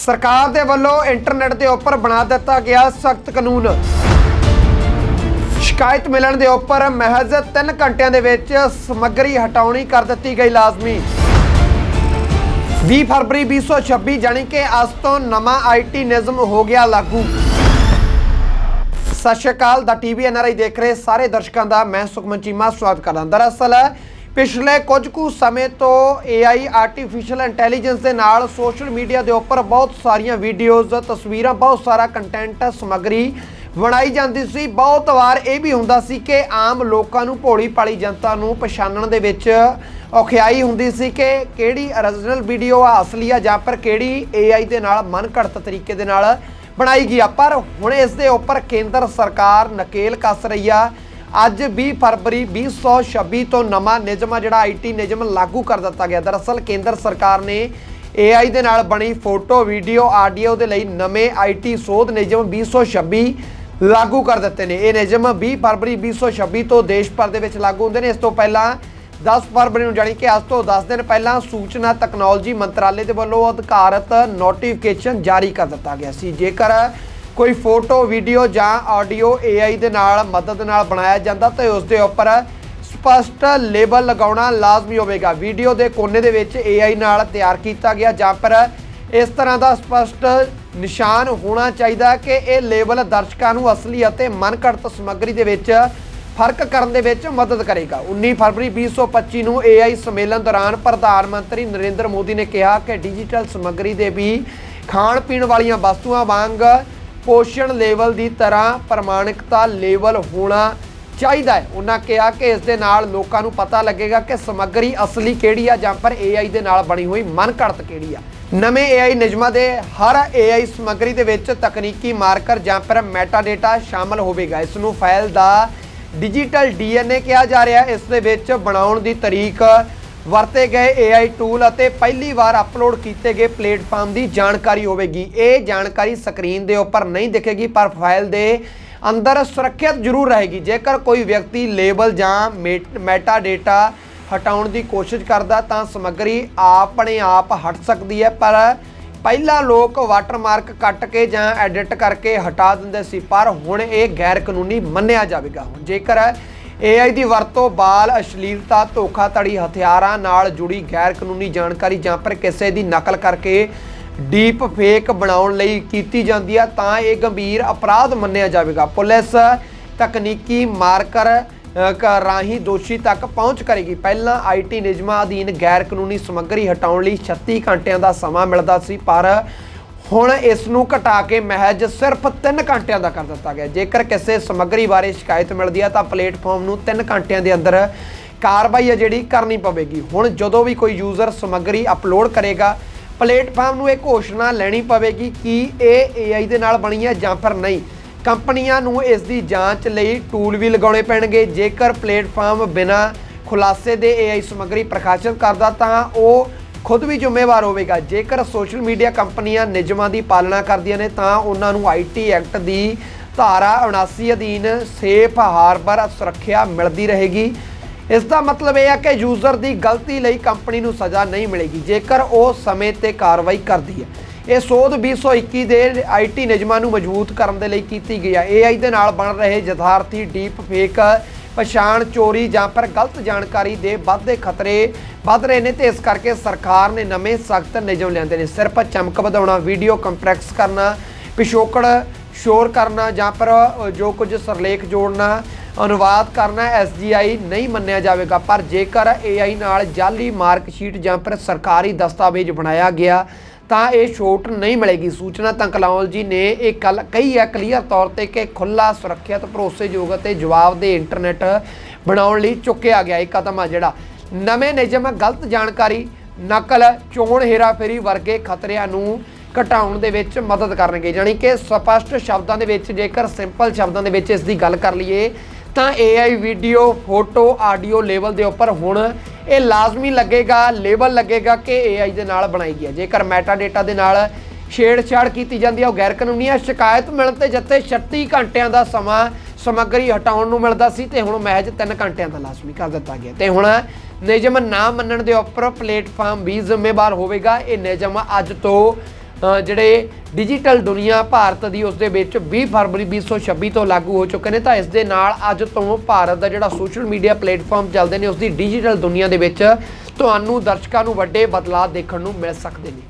ਸਰਕਾਰ ਦੇ ਵੱਲੋਂ ਇੰਟਰਨੈਟ ਦੇ ਉੱਪਰ ਬਣਾ ਦਿੱਤਾ ਗਿਆ ਸਖਤ ਕਾਨੂੰਨ। ਸ਼ਿਕਾਇਤ ਮਿਲਣ ਦੇ ਉੱਪਰ ਮਹਿਜ਼ 3 ਘੰਟਿਆਂ ਦੇ ਵਿੱਚ ਸਮੱਗਰੀ ਹਟਾਉਣੀ ਕਰ ਦਿੱਤੀ ਗਈ ਲਾਜ਼ਮੀ। 20 ਫਰਵਰੀ 2026 ਜਾਣੀ ਕਿ ਅੱਜ ਤੋਂ ਨਵਾਂ ਆਈਟੀ ਨਿਯਮ ਹੋ ਗਿਆ ਲਾਗੂ। ਸਤਿ ਸ਼੍ਰੀ ਅਕਾਲ, ਦਾ ਟੀਵੀ ਐਨਆਰਆਈ ਦੇਖ ਰਹੇ ਸਾਰੇ ਦਰਸ਼ਕਾਂ ਦਾ, ਮੈਂ ਸੁਖਮਨ ਚੀਮਾ, ਸਵਾਗਤ ਕਰਦਾ ਦਰਅਸਲ ਪਿਛਲੇ ਕੁਝ ਕੁ ਸਮੇਂ ਤੋਂ AI ਆਰਟੀਫੀਸ਼ੀਅਲ ਇੰਟੈਲੀਜੈਂਸ ਦੇ ਨਾਲ ਸੋਸ਼ਲ ਮੀਡੀਆ ਦੇ ਉੱਪਰ ਬਹੁਤ ਸਾਰੀਆਂ ਵੀਡੀਓਜ਼ ਤਸਵੀਰਾਂ, ਬਹੁਤ ਸਾਰਾ ਕੰਟੈਂਟ ਸਮੱਗਰੀ ਬਣਾਈ ਜਾਂਦੀ ਸੀ। ਬਹੁਤ ਵਾਰ ਇਹ ਵੀ ਹੁੰਦਾ ਸੀ ਕਿ ਆਮ ਲੋਕਾਂ ਨੂੰ ਭੋਲੀ ਭਾਲੀ ਜਨਤਾ ਨੂੰ ਪਛਾਣਨ ਦੇ ਵਿੱਚ ਔਖਿਆਈ ਹੁੰਦੀ ਸੀ ਕਿ ਕਿਹੜੀ origignal ਵੀਡੀਓ ਆ, ਅਸਲੀ ਆ, ਜਾਂ ਪਰ ਕਿਹੜੀ AI ਦੇ ਨਾਲ ਮਨਘੜਤ ਤਰੀਕੇ ਦੇ ਨਾਲ ਬਣਾਈ ਗਈ ਆ। ਪਰ ਹੁਣ ਇਸ ਦੇ ਉੱਪਰ ਕੇਂਦਰ ਸਰਕਾਰ ਨਕੇਲ ਕੱਸ ਰਹੀ ਆ। ਅੱਜ 20 ਫਰਵਰੀ 2026 ਤੋਂ ਨਵਾਂ ਨਿਯਮ ਆ ਜਿਹੜਾ ਆਈਟੀ ਨਿਯਮ ਲਾਗੂ ਕਰ ਦਿੱਤਾ ਗਿਆ। ਦਰਅਸਲ ਕੇਂਦਰ ਸਰਕਾਰ ਨੇ AI ਦੇ ਨਾਲ ਬਣੀ ਫੋਟੋ, ਵੀਡੀਓ, ਆਡੀਓ ਦੇ ਲਈ ਨਵੇਂ ਆਈਟੀ ਸੋਧ ਨਿਯਮ 2026 ਲਾਗੂ ਕਰ ਦਿੱਤੇ ਨੇ। ਇਹ ਨਿਯਮ 20 ਫਰਵਰੀ 2026 ਤੋਂ ਦੇਸ਼ ਭਰ ਦੇ ਵਿੱਚ ਲਾਗੂ ਹੁੰਦੇ ਨੇ। ਇਸ ਤੋਂ ਪਹਿਲਾਂ 10 ਫਰਵਰੀ ਨੂੰ ਜਾਣੀ ਕਿ ਅੱਜ ਤੋਂ 10 ਦਿਨ ਪਹਿਲਾਂ ਸੂਚਨਾ ਤਕਨਾਲੋਜੀ ਮੰਤਰਾਲੇ ਦੇ ਵੱਲੋਂ ਅਧਿਕਾਰਤ ਨੋਟੀਫਿਕੇਸ਼ਨ ਜਾਰੀ ਕਰ ਦਿੱਤਾ ਗਿਆ ਸੀ। ਜੇਕਰ ਕੋਈ ਫੋਟੋ, ਵੀਡੀਓ ਜਾਂ ਆਡੀਓ AI ਦੇ ਨਾਲ ਮਦਦ ਨਾਲ ਬਣਾਇਆ ਜਾਂਦਾ ਤਾਂ ਉਸ ਦੇ ਉੱਪਰ ਸਪਸ਼ਟ ਲੇਬਲ ਲਗਾਉਣਾ ਲਾਜ਼ਮੀ ਹੋਵੇਗਾ। ਵੀਡੀਓ ਦੇ ਕੋਨੇ ਦੇ ਵਿੱਚ AI ਨਾਲ ਤਿਆਰ ਕੀਤਾ ਗਿਆ ਜਾਂ ਪਰ ਇਸ ਤਰ੍ਹਾਂ ਦਾ ਸਪਸ਼ਟ ਨਿਸ਼ਾਨ ਹੋਣਾ ਚਾਹੀਦਾ ਕਿ ਇਹ ਲੇਬਲ ਦਰਸ਼ਕਾਂ ਨੂੰ ਅਸਲੀ ਅਤੇ ਮਨਘੜਤ ਸਮੱਗਰੀ ਦੇ ਵਿੱਚ ਫ਼ਰਕ ਕਰਨ ਦੇ ਵਿੱਚ ਮਦਦ ਕਰੇਗਾ। 19 ਫਰਵਰੀ 2025 ਨੂੰ AI ਸੰਮੇਲਨ ਦੌਰਾਨ ਪ੍ਰਧਾਨ ਮੰਤਰੀ ਨਰਿੰਦਰ ਮੋਦੀ ਨੇ ਕਿਹਾ ਕਿ ਡਿਜੀਟਲ ਸਮੱਗਰੀ ਦੇ ਵੀ ਖਾਣ ਪੀਣ ਵਾਲੀਆਂ ਵਸਤੂਆਂ ਵਾਂਗ ਪੋਸ਼ਣ ਲੈਵਲ ਦੀ ਤਰ੍ਹਾਂ ਪ੍ਰਮਾਣਿਕਤਾ ਲੈਵਲ ਹੋਣਾ ਚਾਹੀਦਾ ਹੈ। ਉਹਨਾਂ ਕਿਹਾ ਕਿ ਇਸ ਦੇ ਨਾਲ ਲੋਕਾਂ ਨੂੰ ਪਤਾ ਲੱਗੇਗਾ ਕਿ ਸਮੱਗਰੀ ਅਸਲੀ ਕਿਹੜੀ ਆ ਜਾਂ ਪਰ AI ਦੇ ਨਾਲ ਬਣੀ ਹੋਈ ਮਨਘੜਤ ਕਿਹੜੀ ਆ। ਨਵੇਂ AI ਨਿਯਮਾਂ ਦੇ ਹਰ AI ਸਮੱਗਰੀ ਦੇ ਵਿੱਚ ਤਕਨੀਕੀ ਮਾਰਕਰ ਜਾਂ ਫਿਰ ਮੈਟਾਡੇਟਾ ਸ਼ਾਮਲ ਹੋਵੇਗਾ। ਇਸ ਨੂੰ ਫਾਈਲ ਦਾ ਡਿਜੀਟਲ DNA ਕਿਹਾ ਜਾ ਰਿਹਾ ਇਸ ਦੇ ਵਿੱਚ ਬਣਾਉਣ ਦੀ ਤਰੀਕ ਵਰਤੇ ਗਏ AI ਟੂਲ ਅਤੇ ਪਹਿਲੀ ਵਾਰ ਅਪਲੋਡ ਕੀਤੇ ਗਏ ਪਲੇਟਫਾਰਮ ਦੀ ਜਾਣਕਾਰੀ ਹੋਵੇਗੀ। ਇਹ ਜਾਣਕਾਰੀ ਸਕਰੀਨ ਦੇ ਉੱਪਰ ਨਹੀਂ ਦਿਖੇਗੀ, ਪਰ ਫਾਈਲ ਦੇ ਅੰਦਰ ਸੁਰੱਖਿਅਤ ਜ਼ਰੂਰ ਰਹੇਗੀ। ਜੇਕਰ ਕੋਈ ਵਿਅਕਤੀ ਲੇਬਲ ਜਾਂ ਮੈਟਾ ਡੇਟਾ ਹਟਾਉਣ ਦੀ ਕੋਸ਼ਿਸ਼ ਕਰਦਾ, ਤਾਂ ਸਮੱਗਰੀ ਆਪਣੇ ਆਪ ਹਟ ਸਕਦੀ ਹੈ, ਪਰ ਪਹਿਲਾਂ ਲੋਕ ਵਾਟਰਮਾਰਕ ਕੱਟ ਕੇ ਜਾਂ ਐਡਿਟ ਕਰਕੇ ਹਟਾ ਦਿੰਦੇ ਸੀ, ਪਰ ਹੁਣ ਇਹ ਗੈਰ ਕਾਨੂੰਨੀ ਮੰਨਿਆ ਜਾਵੇਗਾ। ਜੇਕਰ AI ਦੀ ਵਰਤੋਂ ਬਾਲ, ਅਸ਼ਲੀਲਤਾ, ਧੋਖਾਧੜੀ, ਹਥਿਆਰਾਂ ਨਾਲ ਜੁੜੀ ਗੈਰ ਕਾਨੂੰਨੀ ਜਾਣਕਾਰੀ ਜਾਂ ਪਰ ਕਿਸੇ ਦੀ ਨਕਲ ਕਰਕੇ ਡੀਪ ਫੇਕ ਬਣਾਉਣ ਲਈ ਕੀਤੀ ਜਾਂਦੀ ਹੈ ਤਾਂ ਇਹ ਗੰਭੀਰ ਅਪਰਾਧ ਮੰਨਿਆ ਜਾਵੇਗਾ। ਪੁਲਿਸ ਤਕਨੀਕੀ ਮਾਰਕਰ ਕ- ਰਾਹੀਂ ਦੋਸ਼ੀ ਤੱਕ ਪਹੁੰਚ ਕਰੇਗੀ। ਪਹਿਲਾਂ ਆਈਟੀ ਨਿਯਮਾਂ ਅਧੀਨ ਗੈਰ ਕਾਨੂੰਨੀ ਸਮੱਗਰੀ ਹਟਾਉਣ ਲਈ 36 ਘੰਟਿਆਂ ਦਾ ਸਮਾਂ ਮਿਲਦਾ ਸੀ, ਪਰ ਹੁਣ ਇਸ ਨੂੰ ਘਟਾ ਕੇ ਮਹਿਜ ਸਿਰਫ 3 ਘੰਟਿਆਂ ਦਾ ਕਰ ਦਿੱਤਾ ਗਿਆ। ਜੇਕਰ ਕਿਸੇ ਸਮੱਗਰੀ ਬਾਰੇ ਸ਼ਿਕਾਇਤ ਮਿਲਦੀ ਹੈ ਤਾਂ ਪਲੇਟਫਾਰਮ ਨੂੰ 3 ਘੰਟਿਆਂ ਦੇ ਅੰਦਰ ਕਾਰਵਾਈ ਹੈ ਜਿਹੜੀ ਕਰਨੀ ਪਵੇਗੀ। ਹੁਣ ਜਦੋਂ ਵੀ ਕੋਈ ਯੂਜ਼ਰ ਸਮੱਗਰੀ ਅਪਲੋਡ ਕਰੇਗਾ, ਪਲੇਟਫਾਰਮ ਨੂੰ ਇਹ ਘੋਸ਼ਣਾ ਲੈਣੀ ਪਵੇਗੀ ਕਿ ਇਹ AI ਦੇ ਨਾਲ ਬਣੀ ਹੈ ਜਾਂ ਫਿਰ ਨਹੀਂ। ਕੰਪਨੀਆਂ ਨੂੰ ਇਸ ਦੀ ਜਾਂਚ ਲਈ ਟੂਲ ਵੀ ਲਗਾਉਣੇ ਪੈਣਗੇ। ਜੇਕਰ ਪਲੇਟਫਾਰਮ ਬਿਨਾ ਖੁਲਾਸੇ ਦੇ AI ਸਮੱਗਰੀ ਪ੍ਰਕਾਸ਼ਿਤ ਕਰਦਾ, ਤਾਂ ਉਹ ਖੁਦ ਵੀ ਜ਼ਿੰਮੇਵਾਰ ਹੋਵੇਗਾ। ਜੇਕਰ ਸੋਸ਼ਲ ਮੀਡੀਆ ਕੰਪਨੀਆਂ ਨਿਯਮਾਂ ਦੀ ਪਾਲਣਾ ਕਰਦੀਆਂ ਨੇ, ਤਾਂ ਉਹਨਾਂ ਨੂੰ ਆਈਟੀ ਐਕਟ ਦੀ ਧਾਰਾ 79 ਅਧੀਨ ਸੇਫ ਹਾਰਬਰ ਸੁਰੱਖਿਆ ਮਿਲਦੀ ਰਹੇਗੀ। ਇਸ ਦਾ ਮਤਲਬ ਇਹ ਹੈ ਕਿ ਯੂਜ਼ਰ ਦੀ ਗਲਤੀ ਲਈ ਕੰਪਨੀ ਨੂੰ ਸਜ਼ਾ ਨਹੀਂ ਮਿਲੇਗੀ, ਜੇਕਰ ਉਹ ਸਮੇਂ ਤੇ ਕਾਰਵਾਈ ਕਰਦੀ ਹੈ। ਇਹ ਸੋਧ 2021 ਦੇ ਆਈਟੀ ਨਿਯਮਾਂ ਨੂੰ ਮਜ਼ਬੂਤ ਕਰਨ ਦੇ ਲਈ ਕੀਤੀ ਗਈ ਹੈ AI ਦੇ ਨਾਲ ਬਣ ਰਹੇ ਯਥਾਰਥੀ ਡੀਪ ਫੇਕ ਪਛਾਣ ਚੋਰੀ ਜਾਂ ਫਿਰ ਗਲਤ ਜਾਣਕਾਰੀ ਦੇ ਵੱਧਦੇ ਖਤਰੇ ਵੱਧ ਰਹੇ ਨੇ ਤੇ ਇਸ ਕਰਕੇ ਸਰਕਾਰ ਨੇ ਨਵੇਂ ਸਖਤ ਨਿਯਮ ਲਿਆਂਦੇ ਨੇ। ਸਿਰਫ ਚਮਕ ਵਧਾਉਣਾ ਵੀਡੀਓ ਕੰਪਰੈਕਸ ਕਰਨਾ, ਪਿਛੋਕੜ ਸ਼ੋਰ ਕਰਨਾ ਜਾਂ ਫਿਰ ਜੋ ਕੁਝ ਸਰਲੇਖ ਜੋੜਨਾ, ਅਨੁਵਾਦ ਕਰਨਾ SGI ਨਹੀਂ ਮੰਨਿਆ ਜਾਵੇਗਾ। ਪਰ ਜੇਕਰ AI ਨਾਲ ਜਾਲੀ ਮਾਰਕਸ਼ੀਟ ਜਾਂ ਫਿਰ ਸਰਕਾਰੀ ਦਸਤਾਵੇਜ਼ ਬਣਾਇਆ ਗਿਆ ਤਾਂ ਇਹ ਛੋਟ ਨਹੀਂ ਮਿਲੇਗੀ। ਸੂਚਨਾ ਤਕਨਾਲੋਜੀ ਨੇ ਇਹ ਕੱਲ ਕਹੀ ਹੈ। ਕਲੀਅਰ ਤੌਰ ਤੇ ਕਿ ਖੁੱਲਾ ਸੁਰੱਖਿਅਤ, ਭਰੋਸੇਯੋਗ ਅਤੇ ਜਵਾਬਦੇਹ ਇੰਟਰਨੈਟ ਬਣਾਉਣ ਲਈ ਚੁੱਕਿਆ ਗਿਆ ਇਹ ਕਦਮ ਆ ਜਿਹੜਾ। ਨਵੇਂ ਨਿਯਮ, ਗਲਤ ਜਾਣਕਾਰੀ, ਨਕਲ, ਚੋਣ ਹੇਰਾਫੇਰੀ ਵਰਗੇ ਖਤਰਿਆਂ ਨੂੰ ਘਟਾਉਣ ਦੇ ਵਿੱਚ ਮਦਦ ਕਰਨਗੇ। ਯਾਨੀ ਕਿ ਸਪਸ਼ਟ ਸ਼ਬਦਾਂ ਦੇ ਵਿੱਚ, ਜੇਕਰ ਸਿੰਪਲ ਸ਼ਬਦਾਂ ਦੇ ਵਿੱਚ ਇਸ ਦੀ ਗੱਲ ਕਰ ਲਈਏ, ਤਾਂ AI video, photo, audio level ਦੇ ਉੱਪਰ ਹੁਣ ਇਹ ਲਾਜ਼ਮੀ ਲੱਗੇਗਾ, ਲੇਬਲ ਲੱਗੇਗਾ ਕਿ AI ਦੇ ਨਾਲ ਬਣਾਈ ਗਈ ਹੈ। ਜੇਕਰ ਮੈਟਾ ਮੈਟਾਡੇਟਾ ਦੇ ਨਾਲ ਛੇੜਛਾੜ ਕੀਤੀ ਜਾਂਦੀ ਹੈ, ਉਹ ਗੈਰ ਕਾਨੂੰਨੀ ਹੈ ਸ਼ਿਕਾਇਤ ਮਿਲਣ ਤੇ ਜਿੱਥੇ 36 ਘੰਟਿਆਂ ਦਾ ਸਮਾਂ ਸਮੱਗਰੀ ਹਟਾਉਣ ਨੂੰ ਮਿਲਦਾ ਸੀ ਤੇ ਹੁਣ ਮਹਿਜ 3 ਘੰਟਿਆਂ ਦਾ ਲਾਜ਼ਮੀ ਕਰ ਦਿੱਤਾ ਗਿਆ। ਤੇ ਹੁਣ ਨਿਯਮ ਨਾ ਮੰਨਣ ਦੇ ਉੱਪਰ ਪਲੇਟਫਾਰਮ ਵੀ ਜ਼ਿੰਮੇਵਾਰ ਹੋਵੇਗਾ। ਇਹ ਨਿਯਮ ਅੱਜ ਤੋਂ ਜਿਹੜੇ ਡਿਜੀਟਲ ਦੁਨੀਆ ਭਾਰਤ ਦੀ ਉਸ ਦੇ ਵਿੱਚ 20 ਫਰਵਰੀ 2026 ਤੋਂ ਲਾਗੂ ਹੋ ਚੁੱਕੇ ਨੇ, ਤਾਂ ਇਸ ਦੇ ਨਾਲ ਅੱਜ ਤੋਂ ਭਾਰਤ ਦਾ ਜਿਹੜਾ ਸੋਸ਼ਲ ਮੀਡੀਆ ਪਲੇਟਫਾਰਮ ਚੱਲਦੇ ਨੇ ਉਸ ਦੀ ਡਿਜੀਟਲ ਦੁਨੀਆ ਦੇ ਵਿੱਚ ਤੁਹਾਨੂੰ ਦਰਸ਼ਕਾਂ ਨੂੰ ਵੱਡੇ ਬਦਲਾਅ ਦੇਖਣ ਨੂੰ ਮਿਲ ਸਕਦੇ ਨੇ।